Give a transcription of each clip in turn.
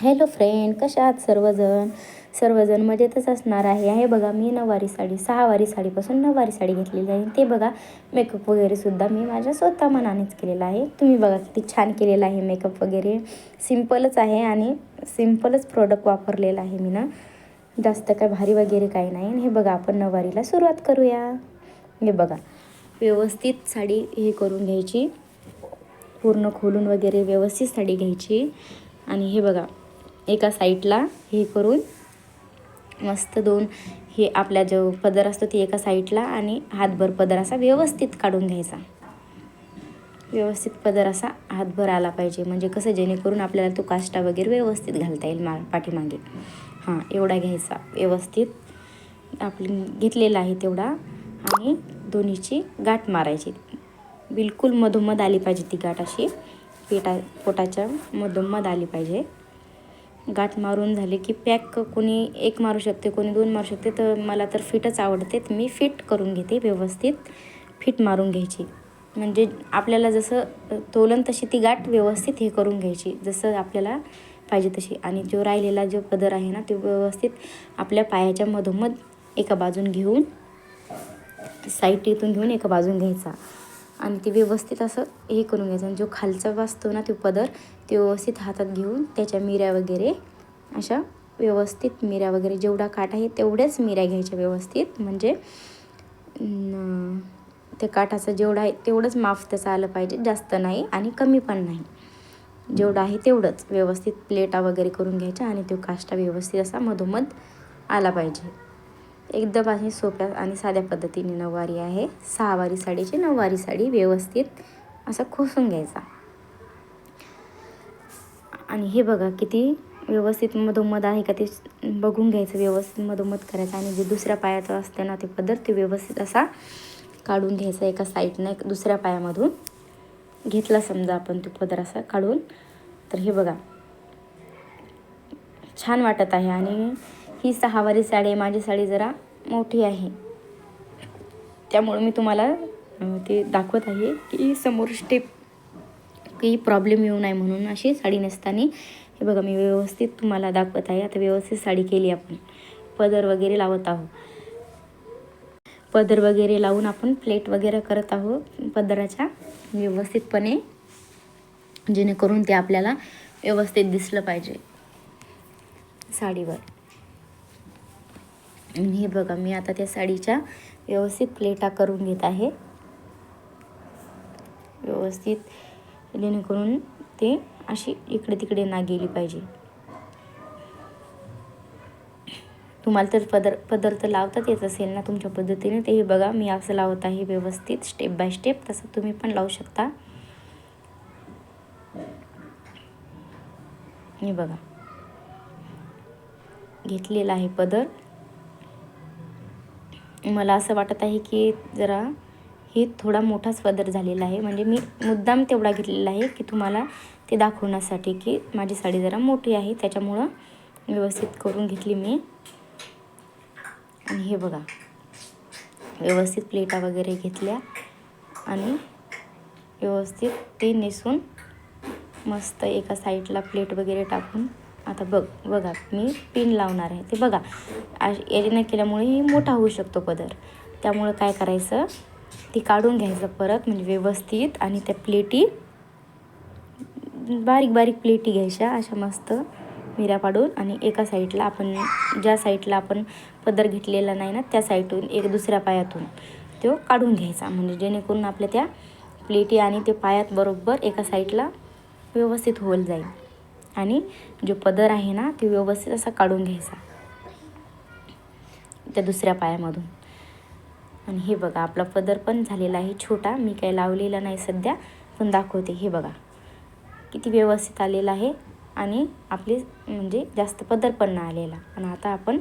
Hello friend कशा आहात सर्वजण? सर्वजण मजेतच असणार आहे. हे बघा मी नऊवारी साडी सहावारी साडीपासून नऊवारी साडी घेतलेली आहे. ते बघा मेकअप वगैरेसुद्धा मी माझ्या स्वतः मनानेच केलेला आहे. तुम्ही बघा किती छान केलेला आहे मेकअप वगैरे. सिम्पलच आहे आणि सिम्पलच प्रोडक्ट वापरलेलं आहे मी ना. जास्त काय भारी वगैरे काही नाही. आणि हे बघा आपण नऊवारीला सुरुवात करूया. हे बघा व्यवस्थित साडी हे करून घ्यायची. पूर्ण खोलून वगैरे व्यवस्थित साडी घ्यायची. आणि हे बघा एका साईडला हे करून मस्त दोन हे आपला जो पदर असतो ती एका साईडला आणि हातभर पदर असा व्यवस्थित काढून घ्यायचा. व्यवस्थित पदर असा हातभर आला पाहिजे. म्हणजे कसं जेणेकरून आपल्याला तो काष्टा वगैरे व्यवस्थित घालता येईल मा पाठीमागे. हां एवढा घ्यायचा. व्यवस्थित आपली घेतलेला आहे तेवढा आणि दोन्हीची गाठ मारायची. बिलकुल मधोमध आली पाहिजे ती गाठ अशी. पेटा पोटाच्या मधोमध आली पाहिजे. गाठ मारून झाले की पॅक कोणी एक मारू शकते कोणी दोन मारू शकते तर मला तर फिटच आवडते. तर मी फिट करून घेते व्यवस्थित फिट मारून घ्यायची. म्हणजे आपल्याला जसं तोलन तशी ती गाठ व्यवस्थित हे करून घ्यायची जसं आपल्याला पाहिजे तशी. आणि जो राहिलेला जो पदर आहे ना तो व्यवस्थित आपल्या पायाच्या मधोमध एका बाजून घेऊन साईड घेऊन एका बाजून घ्यायचा. आणि ते व्यवस्थित असं हे करून घ्यायचं. आणि जो खालचा वाचतो ना तो पदर ते व्यवस्थित हातात घेऊन त्याच्या मिऱ्या वगैरे अशा व्यवस्थित मिऱ्या वगैरे जेवढा काठ आहे तेवढ्याच मिऱ्या घ्यायच्या व्यवस्थित. म्हणजे त्या काठाचा जेवढा आहे तेवढंच माफ त्याचं आलं पाहिजे. जास्त नाही आणि कमी पण नाही. जेवढं आहे तेवढंच व्यवस्थित प्लेटा वगैरे करून घ्यायच्या आणि तो काष्टा व्यवस्थित असा मधोमध आला पाहिजे. एकदम अशी सोप्या आणि साध्या पद्धतीने नऊवारी आहे. सहावारी साडीची नऊवारी साडी व्यवस्थित असा खोसून घ्यायचा. आणि हे बघा किती व्यवस्थित मधोमध आहे का ते बघून घ्यायचं व्यवस्थित मधोमध करायचं आणि जे दुसऱ्या पायाचं असतं ना ते पदर ते व्यवस्थित असा काढून घ्यायचा एका साईडनं एक दुसऱ्या पायामधून. घेतला समजा आपण तो पदर असा काढून. तर हे बघा छान वाटत आहे आणि ही सहावारी साडी आहे माझी साडी जरा मोठी आहे. त्यामुळं मी तुम्हाला ते दाखवत आहे की समोर स्टेप काही प्रॉब्लेम येऊ नये म्हणून अशी साडी नसताना. हे बघा मी व्यवस्थित तुम्हाला दाखवत आहे. आता व्यवस्थित साडी केली आपण. पदर वगैरे लावत आहोत. पदर वगैरे लावून आपण प्लेट वगैरे करत आहोत पदराच्या. व्यवस्थितपणे जेणेकरून ते आपल्याला व्यवस्थित दिसलं पाहिजे साडीवर. आणि हे बघा मी आता त्या साडीच्या व्यवस्थित प्लेटा करून घेत आहे. व्यवस्थित जेणेकरून ते अशी इकडे तिकडे ना गेली पाहिजे. तुम्हाला तर पदर पदार्थ लावतात येत असेल ना तुमच्या पद्धतीने. ते हे बघा मी असं लावत आहे व्यवस्थित स्टेप बाय स्टेप तसं तुम्ही पण लावू शकता. हे बघा. घेतलेला आहे पदर. मला असं वाटत आहे की जरा हे थोडा मोठाच पदर झालेला आहे. म्हणजे मी मुद्दाम तेवढा घेतलेला आहे की तुम्हाला ते दाखवण्यासाठी की माझी साडी जरा मोठी आहे. त्याच्यामुळं व्यवस्थित करून घेतली मी. आणि हे बघा. व्यवस्थित प्लेटा वगैरे घेतल्या आणि व्यवस्थित ते नेसून मस्त एका साईडला प्लेट वगैरे टाकून आता बघ बघा मी पिन लावणार आहे. ते बघा याने केल्यामुळे मोठा होऊ शकतो पदर. त्यामुळं काय करायचं? ती काढून घ्यायचं परत म्हणजे व्यवस्थित आणि त्या प्लेटी बारीक बारीक प्लेटी घ्यायच्या. अशा मस्त मिऱ्या पाडून आणि एका साईडला आपण ज्या साईडला आपण पदर घेतलेला नाही ना त्या साईडून एक दुसऱ्या पायातून तो काढून घ्यायचा. म्हणजे जेणेकरून आपल्या त्या प्लेटी आणि ते पायात बरोबर एका साईडला व्यवस्थित होल जाईल. आणि जो पदर आहे ना तो व्यवस्थित असा काढून घ्यायचा. त्या दुसऱ्या पायामधून. आणि हे बघा आपला पदर पण झालेला आहे छोटा. मी काही लावलेला नाही सध्या पण दाखवते. हे बघा किती व्यवस्थित आलेला आहे. आणि आपली म्हणजे जास्त पदर पण नाही आलेला. आणि आता आपण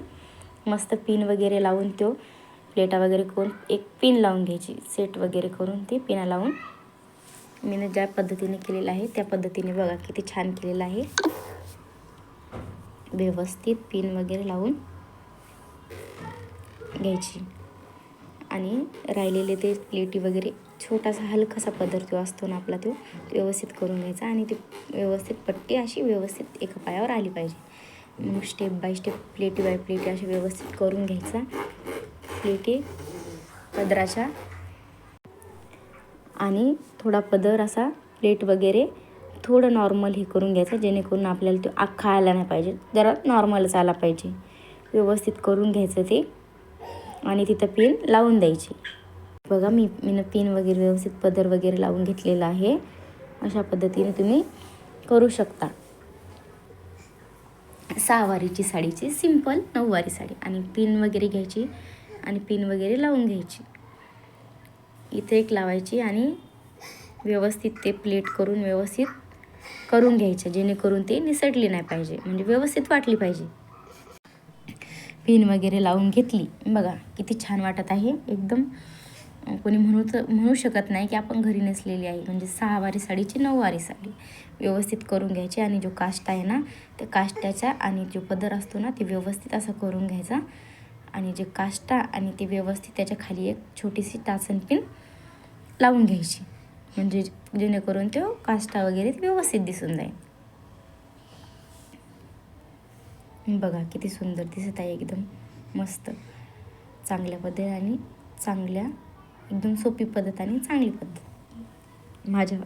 मस्त पिन वगैरे लावून तो प्लेटा वगैरे करून एक पिन लावून घ्यायची. सेट वगैरे करून ती पिना लावून मी ज्या पद्धतीने केलेलं आहे त्या पद्धतीने बघा किती छान केलेलं आहे. व्यवस्थित पिन वगैरे लावून घ्यायची. आणि राहिलेले ते प्लेटी वगैरे छोटासा हलकासा पदर जो असतो ना आपला तो व्यवस्थित करून घ्यायचा आणि ती व्यवस्थित पट्टी अशी व्यवस्थित एका पायावर आली पाहिजे. मग स्टेप बाय स्टेप प्लेटी बाय प्लेटी अशी व्यवस्थित करून घ्यायचा. प्लेटी पदराच्या आणि थोडा पदर असा प्लेट वगैरे थोडं नॉर्मल हे करून घ्यायचं जेणेकरून आपल्याला तो अख्खा आला नाही पाहिजे. जरा नॉर्मलच आला पाहिजे. व्यवस्थित करून घ्यायचं ते आणि तिथं पिन लावून द्यायची. बघा मी मीनं पिन वगैरे व्यवस्थित पदर वगैरे लावून घेतलेला आहे. अशा पद्धतीने तुम्ही करू शकता. सहावारीची साडीची सिंपल नऊवारी साडी. आणि पिन वगैरे घ्यायची आणि पिन वगैरे लावून घ्यायची. इथे एक लावायची आणि व्यवस्थित ते प्लेट करून व्यवस्थित करून घ्यायचं जेणेकरून ते निसटली नाही पाहिजे म्हणजे व्यवस्थित वाटली पाहिजे. पिन वगैरे लावून घेतली. बघा किती छान वाटत आहे. एकदम कोणी म्हणू तर म्हणू शकत नाही की आपण घरी नेसलेली आहे. म्हणजे सहावारी साडीची नऊवारी साडी. व्यवस्थित करून घ्यायची आणि जो काष्ट आहे ना त्या काष्टाचा आणि जो पदर असतो ना ते व्यवस्थित असं करून घ्यायचा. आणि जे काष्टा आणि ते व्यवस्थित त्याच्याखाली एक छोटीशी टाचन पिन लावून घ्यायची. म्हणजे जेणेकरून तो काष्टा वगैरे व्यवस्थित दिसून जाईल. बघा किती सुंदर दिसत आहे एकदम मस्त. चांगल्या पद्धत आणि चांगल्या एकदम सोपी पद्धत आणि चांगली पद्धत. माझ्या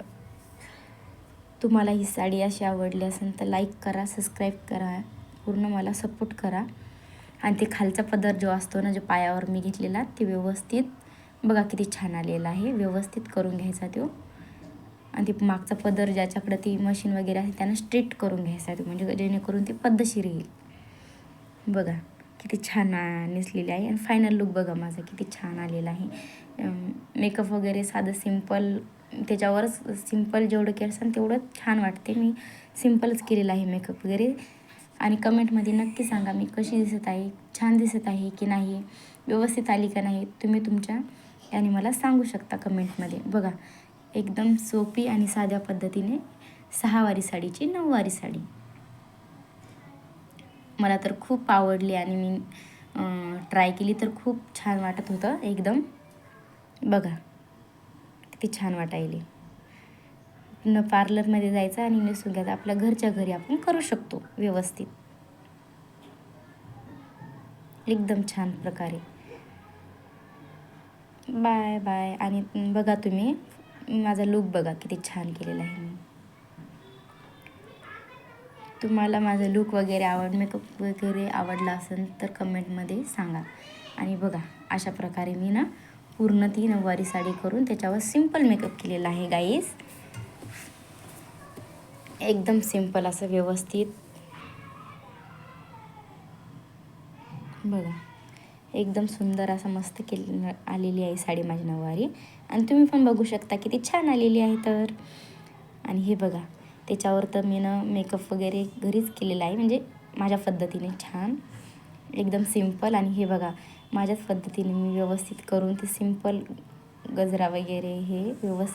तुम्हाला ही साडी अशी आवडली असेल तर लाईक करा सबस्क्राईब करा पूर्ण मला सपोर्ट करा. आणि ते खालचा पदर जो असतो ना जो पायावर मी घेतलेला ते व्यवस्थित बघा किती छान आलेला आहे. व्यवस्थित करून घ्यायचा तो. आणि ती मागचा पदर ज्याच्याकडे ती मशीन वगैरे आहे त्यानं स्ट्रेट करून घ्यायचा तो. म्हणजे जेणेकरून ती पद्धतशीर येईल. बघा किती छान नेसलेली आहे. आणि फायनल लुक बघा माझा किती छान आलेला आहे. मेकअप वगैरे साधं सिंपल त्याच्यावरच सिंपल जेवढं केलं असेल तेवढं छान वाटते. मी सिम्पलच केलेलं आहे मेकअप वगैरे. आणि कमेंटमध्ये नक्की सांगा मी कशी दिसत आहे छान दिसत आहे की नाही व्यवस्थित आली का नाही तुम्ही तुमच्या आणि मला सांगू शकता कमेंटमध्ये. बघा एकदम सोपी आणि साध्या पद्धतीने सहावारी साडीची नऊवारी साडी. मला तर खूप आवडली आणि मी ट्राय केली तर खूप छान वाटत होतं एकदम. बघा किती छान वाटायली. न पार्लरमध्ये जायचं आणि नेसून घ्यायचं आपल्या घरच्या घरी आपण करू शकतो व्यवस्थित. एकदम छान प्रकारे. Bye bye. आणि बघा तुम्ही. माझा लुक बघा किती छान केलेला आहे मी. तुम्हाला माझा लुक वगैरे आवड मेकअप वगैरे आवडला असेल तर कमेंटमध्ये सांगा. आणि बघा अशा प्रकारे मी ना पूर्ण ती नऊवारी साडी करून त्याच्यावर सिंपल मेकअप केलेला आहे गाईस एकदम सिंपल असं व्यवस्थित. बघा. एकदम सुंदर असं मस्त केले आलेली आहे साडी माझी नऊवारी. आणि तुम्ही पण बघू शकता किती छान आलेली आहे तर. आणि हे बघा त्याच्यावर तर मी ना मेकअप वगैरे घरीच केलेला आहे. म्हणजे माझ्या पद्धतीने छान. एकदम सिंपल आणि हे बघा माझ्याच पद्धतीने मी व्यवस्थित करून ते सिंपल गजरा वगैरे हे व्यवस्थित